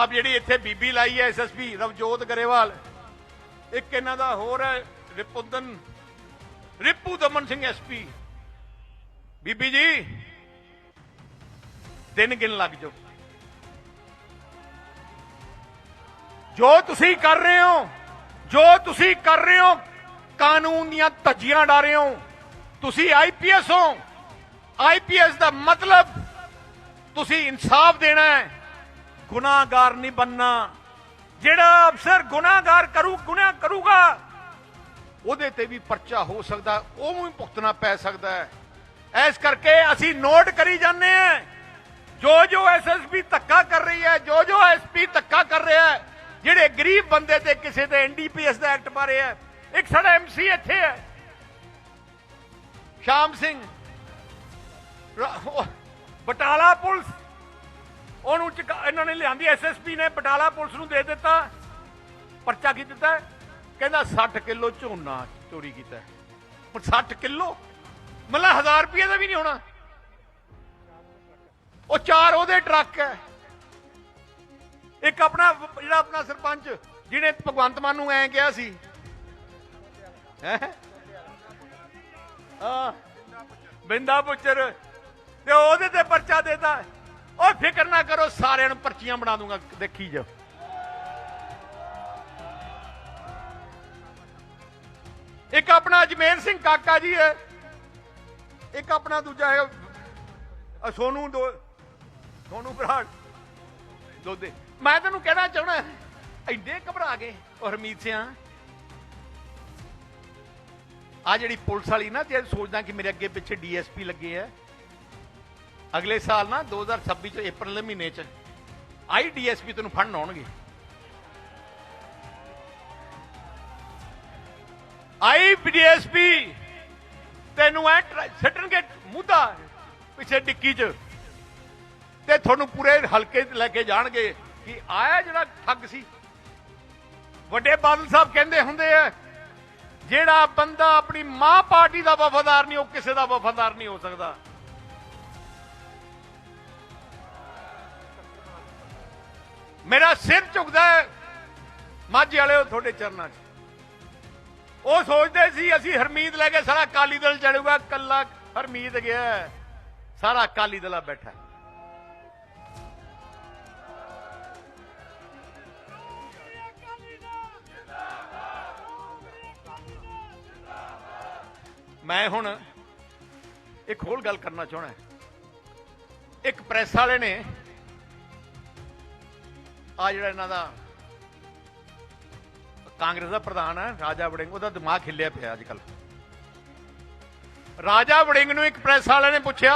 ਆਪ ਜਿਹੜੀ ਇੱਥੇ ਬੀਬੀ ਲਾਈ ਹੈ ਐਸਐਸਪੀ ਰਵਜੋਤ ਗਰੇਵਾਲ, ਇੱਕ ਇਹਨਾਂ ਦਾ ਹੋਰ ਹੈ, ਰਿਪੁਦਨ, ਰਿਪੂ ਦਮਨ ਸਿੰਘ ਐਸਪੀ ਬੀਬੀ ਜੀ, ਦਿਨ ਗਿਣ ਲੱਗ ਜਾਓ। ਜੋ ਤੁਸੀਂ ਕਰ ਰਹੇ ਹੋ, ਜੋ ਤੁਸੀਂ ਕਰ ਰਹੇ ਹੋ, ਕਾਨੂੰਨ ਦੀਆਂ ਧੱਜੀਆਂ ਡਾ ਰਹੇ ਹੋ, ਤੁਸੀਂ ਆਈਪੀਐਸ ਹੋ। ਆਈਪੀਐਸ ਦਾ ਮਤਲਬ ਤੁਸੀਂ ਇਨਸਾਫ ਦੇਣਾ ਹੈ। ਗੁਨਾਹਗਾਰ ਨਹੀਂ ਬੰਨਾ ਜਿਹੜਾ ਅਫਸਰ ਗੁਨਾਹਗਾਰ ਕਰੂ, ਗੁਨਾਹ ਕਰੂਗਾ, ਉਹਦੇ ਤੇ ਵੀ ਪਰਚਾ ਹੋ ਸਕਦਾ ਉਹਨੂੰ ਵੀ ਭੁਗਤਣਾ ਪੈ ਸਕਦਾ ਹੈ। ਇਸ ਕਰਕੇ ਅਸੀਂ ਨੋਟ ਕਰੀ ਜਾਂਦੇ ਹਾਂ, ਜੋ ਜੋ ਐਸਐਸਪੀ ਧੱਕਾ ਕਰ ਰਹੀ ਹੈ, ਜੋ ਜੋ ਐਸਪੀ ਧੱਕਾ ਕਰ ਰਿਹਾ ਹੈ, ਜਿਹੜੇ ਗਰੀਬ ਬੰਦੇ ਤੇ ਕਿਸੇ ਤੇ ਐਨਡੀਪੀਐਸ ਦਾ ਐਕਟ ਪਾ ਰਿਹਾ ਹੈ, ਇੱਕ ਸਾਡਾ ਐਮਸੀ ਇੱਥੇ ਹੈ। ਸ਼ਾਮ ਸਿੰਘ ਬਟਾਲਾ ਪੁਲਿਸ ਉਹਨੂੰ ਚੁਕਾ- ਇਹਨਾਂ ਨੇ ਲਿਆਂਦੀ ਐਸਐਸਪੀ ਨੇ ਬਟਾਲਾ ਪੁਲਿਸ ਨੂੰ ਦੇ ਦਿੱਤਾ, ਪਰਚਾ ਕੀ ਦਿੱਤਾ? ਕਹਿੰਦਾ 60 ਕਿਲੋ ਝੋਨਾ ਚੋਰੀ ਕੀਤਾ। ਹੈ। ਹੁਣ 60 ਕਿਲੋ? ਮਤਲਬ 1000 ਰੁਪਏ ਦਾ ਵੀ ਨਹੀਂ ਹੋਣਾ। ਉਹ ਚਾਰ ਉਹਦੇ ਟਰੱਕ ਹੈ। ਇੱਕ ਆਪਣਾ ਜਿਹੜਾ ਆਪਣਾ ਸਰਪੰਚ, ਜਿਹਨੇ ਭਗਵੰਤ ਮਾਨ ਨੂੰ ਐਂ ਕਿਹਾ ਸੀ। ਹੈ? ਆ ਬਿੰਦਾ ਪੁੱਛਰ। ਤੇ ਉਹਦੇ ਤੇ ਪਰਚਾ ਦੇਤਾ। ਉਹ ਫਿਕਰ ਨਾ ਕਰੋ, ਸਾਰਿਆਂ ਨੂੰ ਪਰਚੀਆਂ ਬਣਾ ਦੂੰਗਾ, ਦੇਖੀ ਜਾ ਇੱਕ ਆਪਣਾ ਅਜਮੇਰ ਸਿੰਘ ਕਾਕਾ ਜੀ ਹੈ, ਇੱਕ ਆਪਣਾ ਦੂਜਾ ਹੈ ਸੋਨੂ ਦੋ, ਸੋਨੂ ਬਰਾੜ ਦੋਦੇ। ਮੈਂ ਤੈਨੂੰ ਕਹਿਣਾ ਚਾਹਣਾ ਐਡੇ ਘਬਰਾ ਗਏ, ਉਹ ਹਰਮੀਤ ਸਿਆ। ਆ ਜਿਹੜੀ ਪੁਲਿਸ ਵਾਲੀ ਨਾ ਜੇ ਸੋਚਦਾ ਕਿ ਮੇਰੇ ਅੱਗੇ ਪਿੱਛੇ ਡੀਐਸਪੀ ਲੱਗੇ ਆ। ਅਗਲੇ ਸਾਲ ਨਾ 2026 ਚ ਅਪ੍ਰੈਲ ਦੇ ਮਹੀਨੇ ਚ ਆਈ ਡੀਐਸਪੀ ਤੈਨੂੰ ਫੰਡ ਆਉਣਗੇ। ਆਈ ਡੀਐਸਪੀ ਤੈਨੂੰ ਐ ਟਰ- ਸਿੱਟਣਗੇ ਮੁੱਦਾ ਪਿੱਛੇ ਡਿੱਕੀ ਚ ਤੇ ਤੁਹਾਨੂੰ ਪੂਰੇ ਹਲਕੇ ਲੈ ਕੇ ਜਾਣਗੇ ਕਿ ਆਇਆ ਜਿਹੜਾ ਠੱਗ ਸੀ। ਵੱਡੇ ਬਾਦਲ ਸਾਹਿਬ ਕਹਿੰਦੇ ਹੁੰਦੇ ਆ, ਜਿਹੜਾ ਬੰਦਾ ਆਪਣੀ ਮਾਂ ਪਾਰਟੀ ਦਾ ਵਫਾਦਾਰ ਨਹੀਂ, ਉਹ ਕਿਸੇ ਦਾ ਵਫਾਦਾਰ ਨਹੀਂ ਹੋ ਸਕਦਾ। ਮੇਰਾ ਸਿਰ ਝੁਕਦਾ ਹੈ। ਮਾਝੇ ਵਾਲਿਓ, ਤੁਹਾਡੇ ਚਰਨਾਂ 'ਚ। ਉਹ ਸੋਚਦੇ ਸੀ, ਅਸੀਂ ਹਰਮੀਤ ਲੈ ਕੇ ਸਾਰਾ ਅਕਾਲੀ ਦਲ ਚੜੂਗਾ। ਕੱਲਾ ਹਰਮੀਤ ਗਿਆ ਸਾਰਾ ਅਕਾਲੀ ਦਲਾ ਬੈਠਾ ਮੈਂ ਹੁਣ ਇੱਕ ਹੋਰ ਗੱਲ ਕਰਨਾ ਚਾਹਣਾ ਇੱਕ ਪ੍ਰੈਸ ਵਾਲੇ ਨੇ ਆ ਜਿਹੜਾ ਇਹਨਾਂ ਦਾ ਕਾਂਗਰਸ ਦਾ ਪ੍ਰਧਾਨ ਹੈ, ਰਾਜਾ ਵੜਿੰਗ, ਉਹਦਾ ਦਿਮਾਗ ਹਿੱਲਿਆ ਪਿਆ ਅੱਜ ਕੱਲ ਰਾਜਾ ਵੜਿੰਗ ਨੂੰ ਇੱਕ ਪ੍ਰੈਸ ਵਾਲੇ ਨੇ ਪੁੱਛਿਆ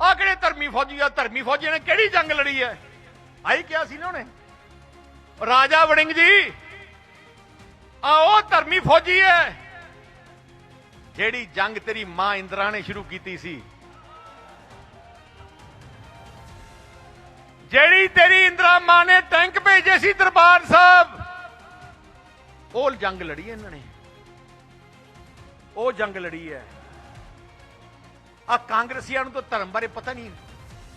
ਆ ਕਿਹੜੇ ਧਰਮੀ ਫੌਜੀ ਆ? ਧਰਮੀ ਫੌਜੀ ਨੇ ਕਿਹੜੀ ਜੰਗ ਲੜੀ ਹੈ? ਆਈ ਕਿਹਾ ਸੀ ਨਾ ਉਹਨੇ। ਰਾਜਾ ਵੜਿੰਗ ਜੀ ਆ ਉਹ ਧਰਮੀ ਫੌਜੀ ਹੈ, ਜਿਹੜੀ ਜੰਗ ਤੇਰੀ ਮਾਂ ਇੰਦਰਾ ਨੇ ਸ਼ੁਰੂ ਕੀਤੀ ਸੀ। ਜਿਹੜੀ ਤੇਰੀ ਇੰਦਰਾ ਮਾਂ ਨੇ ਟੈਂਕ ਭੇਜੇ ਸੀ ਦਰਬਾਰ ਸਾਹਿਬ, ਉਹ ਜੰਗ ਲੜੀ ਇਹਨਾਂ ਨੇ। ਉਹ ਜੰਗ ਲੜੀ ਹੈ। ਆ ਕਾਂਗਰਸੀਆਂ ਨੂੰ ਤਾਂ ਧਰਮ ਬਾਰੇ ਪਤਾ ਨਹੀਂ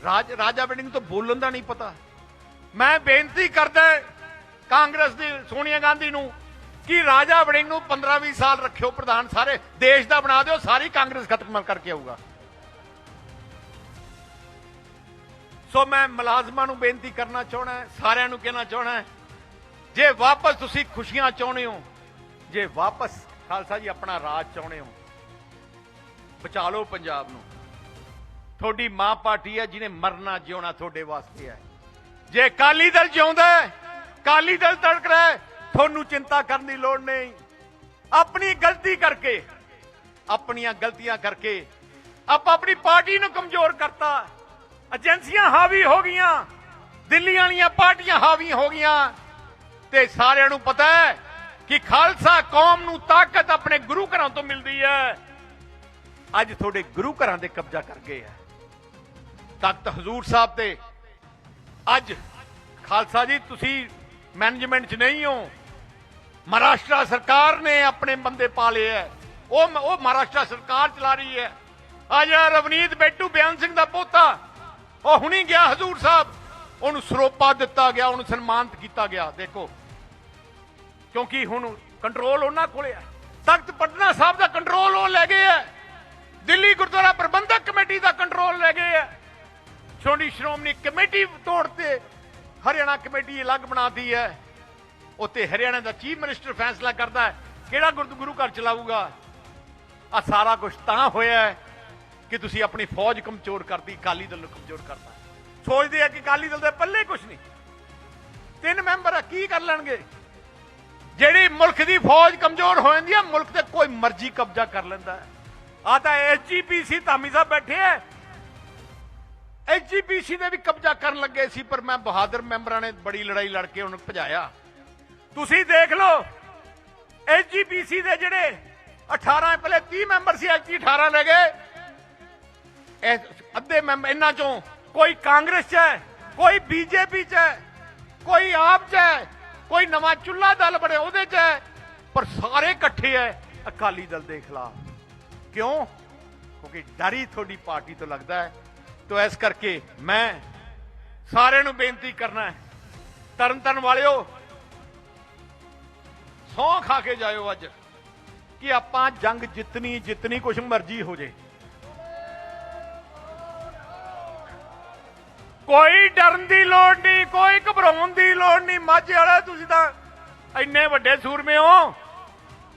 ਰਾਜ, ਰਾਜਾ ਵੜਿੰਗ ਨੂੰ ਤਾਂ ਬੋਲਣ ਦਾ ਨਹੀਂ ਪਤਾ। ਮੈਂ ਬੇਨਤੀ ਕਰਦਾ ਕਾਂਗਰਸ ਦੀ, ਸੋਨੀਆ ਗਾਂਧੀ ਨੂੰ ਕਿ ਰਾਜਾ ਵੜਿੰਗ ਨੂੰ 15-20 ਸਾਲ ਰੱਖਿਓ, ਪ੍ਰਧਾਨ ਸਾਰੇ ਦੇਸ਼ ਦਾ ਬਣਾ ਦਿਓ, ਸਾਰੀ ਕਾਂਗਰਸ ਖਤਮ ਕਰਕੇ ਆਊਗਾ। ਸੋ ਮੈਂ ਮੁਲਾਜ਼ਮਾਂ ਨੂੰ ਬੇਨਤੀ ਕਰਨਾ ਚਾਹਣਾ ਸਾਰਿਆਂ ਨੂੰ ਕਹਿਣਾ ਚਾਹਣਾ ਜੇ ਵਾਪਸ ਤੁਸੀਂ ਖੁਸ਼ੀਆਂ ਚਾਹੁੰਦੇ ਹੋ, ਜੇ ਵਾਪਸ ਖਾਲਸਾ ਜੀ ਆਪਣਾ ਰਾਜ ਚਾਹੁੰਦੇ ਹੋ, ਬਚਾ ਲਓ ਪੰਜਾਬ ਨੂੰ। ਤੁਹਾਡੀ ਮਾਂ ਪਾਰਟੀ ਹੈ ਜਿਹਨੇ ਮਰਨਾ ਜਿਉਣਾ ਤੁਹਾਡੇ ਵਾਸਤੇ ਹੈ। ਜੇ ਕਾਲੀ ਦਲ ਜਿਉਂਦਾ ਹੈ ਕਾਲੀ ਦਲ ਤੜਕ ਰਿਹਾ ਤੁਹਾਨੂੰ ਚਿੰਤਾ ਕਰਨ ਦੀ ਲੋੜ ਨਹੀਂ। ਆਪਣੀ ਗਲਤੀ ਕਰਕੇ, ਆਪਣੀਆਂ ਗਲਤੀਆਂ ਕਰਕੇ, ਆਪਾਂ ਆਪਣੀ ਪਾਰਟੀ ਨੂੰ ਕਮਜ਼ੋਰ ਕਰਤਾ। ਏਜੰਸੀਆਂ ਹਾਵੀ ਹੋ ਗਈਆਂ ਦਿੱਲੀ ਵਾਲੀਆਂ ਪਾਰਟੀਆਂ ਹਾਵੀ ਹੋ ਗਈਆਂ। ਤੇ ਸਾਰਿਆਂ ਨੂੰ ਪਤਾ ਹੈ ਕਿ ਖਾਲਸਾ ਕੌਮ ਨੂੰ ਤਾਕਤ ਆਪਣੇ ਗੁਰੂ ਘਰਾਂ ਤੋਂ ਮਿਲਦੀ ਹੈ। ਅੱਜ ਤੁਹਾਡੇ ਗੁਰੂ ਘਰਾਂ ਦੇ ਕਬਜ਼ਾ ਕਰ ਗਏ ਹੈ। ਤਖਤ ਹਜ਼ੂਰ ਸਾਹਿਬ ਤੇ ਅੱਜ ਖਾਲਸਾ ਜੀ, ਤੁਸੀਂ ਮੈਨੇਜਮੈਂਟ 'ਚ ਨਹੀਂ ਹੋ। ਮਹਾਰਾਸ਼ਟਰ ਸਰਕਾਰ ਨੇ ਆਪਣੇ ਬੰਦੇ ਪਾ ਲਏ ਹੈ। ਉਹ ਉਹ ਮਹਾਰਾਸ਼ਟਰ ਸਰਕਾਰ ਚਲਾ ਰਹੀ ਹੈ। ਆ ਜਿਹੜਾ ਰਵਨੀਤ ਬੈਟੂ ਬਿਆਨ ਸਿੰਘ ਦਾ ਪੋਤਾ ਉਹ ਹੁਣੀ ਗਿਆ ਹਜ਼ੂਰ ਸਾਹਿਬ। ਉਹਨੂੰ ਸਰੋਪਾ ਦਿੱਤਾ ਗਿਆ, ਉਹਨੂੰ ਸਨਮਾਨਿਤ ਕੀਤਾ ਗਿਆ। ਦੇਖੋ, ਕਿਉਂਕਿ ਹੁਣ ਕੰਟਰੋਲ ਉਹਨਾਂ ਕੋਲੇ ਹੈ। ਤਖਤ ਪਟਨਾ ਸਾਹਿਬ ਦਾ ਕੰਟਰੋਲ ਉਹ ਲੈ ਗਏ ਹੈ। ਦਿੱਲੀ ਗੁਰਦੁਆਰਾ ਪ੍ਰਬੰਧਕ ਕਮੇਟੀ ਦਾ ਕੰਟਰੋਲ ਲੈ ਗਏ ਹੈ। ਛੋਟੀ ਸ਼੍ਰੋਮਣੀ ਕਮੇਟੀ ਤੋੜਤੇ ਹਰਿਆਣਾ ਕਮੇਟੀ ਅਲੱਗ ਬਣਾਤੀ ਹੈ। ਉੱਤੇ ਹਰਿਆਣਾ ਦਾ ਚੀਫ ਮਿਨਿਸਟਰ ਫੈਸਲਾ ਕਰਦਾ ਹੈ। ਕਿਹੜਾ ਗੁਰਦ ਗੁਰੂ ਘਰ ਚਲਾਊਗਾ? ਆ ਸਾਰਾ ਕੁਝ ਤਾਂ ਹੋਇਆ ਹੈ। ਕਿ ਤੁਸੀਂ ਆਪਣੀ ਫੌਜ ਕਮਜ਼ੋਰ ਕਰਦੀ, ਅਕਾਲੀ ਦਲ ਨੂੰ ਕਮਜ਼ੋਰ ਕਰਤਾ ਸੋਚਦੇ ਆ ਕਿ ਅਕਾਲੀ ਦਲ ਦੇ ਪੱਲੇ ਕੁਝ ਨਹੀਂ। ਤਿੰਨ ਮੈਂਬਰ ਆ, ਕੀ ਕਰ ਲੈਣਗੇ? ਜਿਹੜੀ ਮੁਲਕ ਦੀ ਫੌਜ ਕਮਜ਼ੋਰ ਹੋ ਜਾਂਦੀ ਹੈ ਮੁਲਕ ਤੇ ਕੋਈ ਮਰਜ਼ੀ ਕਬਜ਼ਾ ਕਰ ਲੈਂਦਾ ਹੈ। ਆ ਤਾਂ ਐਸਜੀਪੀਸੀ ਧਾਮੀ ਸਾਹਿਬ ਬੈਠੇ ਐ ਐਸਜੀਪੀਸੀ ਨੇ ਵੀ ਕਬਜ਼ਾ ਕਰਨ ਲੱਗੇ ਸੀ, ਪਰ ਮੈਂ ਬਹਾਦਰ ਮੈਂਬਰਾਂ ਨੇ ਬੜੀ ਲੜਾਈ ਲੜ ਕੇ ਉਹਨੂੰ ਭਜਾਇਆ। ਤੁਸੀਂ ਦੇਖ ਲਓ ਐਸਜੀਪੀਸੀ ਦੇ ਜਿਹੜੇ 18 ਪਹਿਲੇ 30 ਮੈਂਬਰ ਸੀ ਐਸਜੀ 18 ਲੈ ਗਏ। ਅੱਧੇ ਮੈਂਬਰ ਇਹਨਾਂ ਚੋਂ ਕੋਈ ਕਾਂਗਰਸ ਚ ਹੈ ਕੋਈ ਬੀਜੇਪੀ ਚ ਹੈ ਕੋਈ ਆਪ ਚ ਹੈ ਕੋਈ ਨਵਾਂ ਚੁੱਲਾ ਦਲ ਬਣੇ ਉਹਦੇ ਚ ਹੈ ਪਰ ਸਾਰੇ ਇਕੱਠੇ ਹੈ ਅਕਾਲੀ ਦਲ ਦੇ ਖਿਲਾਫ। ਕਿਉਂ? ਕਿਉਂਕਿ ਡਰ ਹੀ ਤੁਹਾਡੀ ਪਾਰਟੀ ਤੋਂ ਲੱਗਦਾ ਹੈ ਤੋ ਇਸ ਕਰਕੇ ਮੈਂ ਸਾਰਿਆਂ ਨੂੰ ਬੇਨਤੀ ਕਰਨਾ ਹੈ ਤਰਨ ਤਰਨ ਵਾਲਿਓ, ਸੌਂ ਖਾ ਕੇ ਜਾਇਓ ਅੱਜ, ਕਿ ਆਪਾਂ ਜੰਗ ਜਿੱਤਣੀ ਜਿੱਤਣੀ ਕੁਛ ਮਰਜ਼ੀ ਹੋ ਜੇ। ਕੋਈ ਡਰਨ ਦੀ ਲੋੜ ਨਹੀਂ, ਕੋਈ ਘਬਰਾਉਣ ਦੀ ਲੋੜ ਨਹੀਂ। ਮਾਝੇ ਵਾਲਾ, ਤੁਸੀਂ ਤਾਂ ਇੰਨੇ ਵੱਡੇ ਸੂਰਮੇ ਹੋ।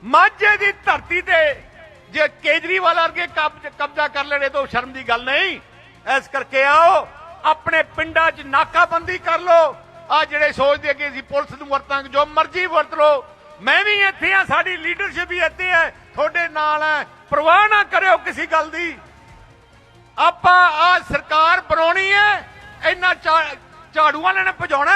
ਮਾਝੇ ਦੀ ਧਰਤੀ ਤੇ ਜੇ ਕੇਜਰੀਵਾਲ ਵਰਗੇ ਕਬਜ਼ਾ ਕਰ ਲੈਣੇ ਤਾਂ ਸ਼ਰਮ ਦੀ ਗੱਲ ਨਹੀਂ। ਇਸ ਕਰਕੇ ਆਓ, ਆਪਣੇ ਪਿੰਡਾਂ 'ਚ ਨਾਕਾਬੰਦੀ ਕਰ ਲਓ। ਆ ਜਿਹੜੇ ਸੋਚਦੇ ਕਿ ਅਸੀਂ ਪੁਲਿਸ ਨੂੰ ਵਰਤਾਂਗੇ, ਜੋ ਮਰਜ਼ੀ ਵਰਤ ਲਓ। ਮੈਂ ਵੀ ਇੱਥੇ ਆ, ਸਾਡੀ ਲੀਡਰਸ਼ਿਪ ਵੀ ਇੱਥੇ ਹੈ। ਤੁਹਾਡੇ ਨਾਲ ਹੈ। ਪਰਵਾਹ ਨਾ ਕਰਿਓ ਕਿਸੇ ਗੱਲ ਦੀ। ਆਪਾਂ ਆ ਸਰਕਾਰ ਬਣਾਉਣੀ ਹੈ। ਇਹਨਾਂ ਝਾ- ਝਾੜੂ ਵਾਲਿਆਂ ਨੇ ਭਜਾਉਣਾ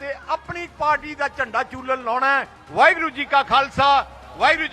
ਤੇ ਆਪਣੀ ਪਾਰਟੀ ਦਾ ਝੰਡਾ ਚੂਲਣ ਲਾਉਣਾ ਵਾਹਿਗੁਰੂ ਜੀ ਕਾ ਖਾਲਸਾ, ਵਾਹਿਗੁਰੂ ਜੀ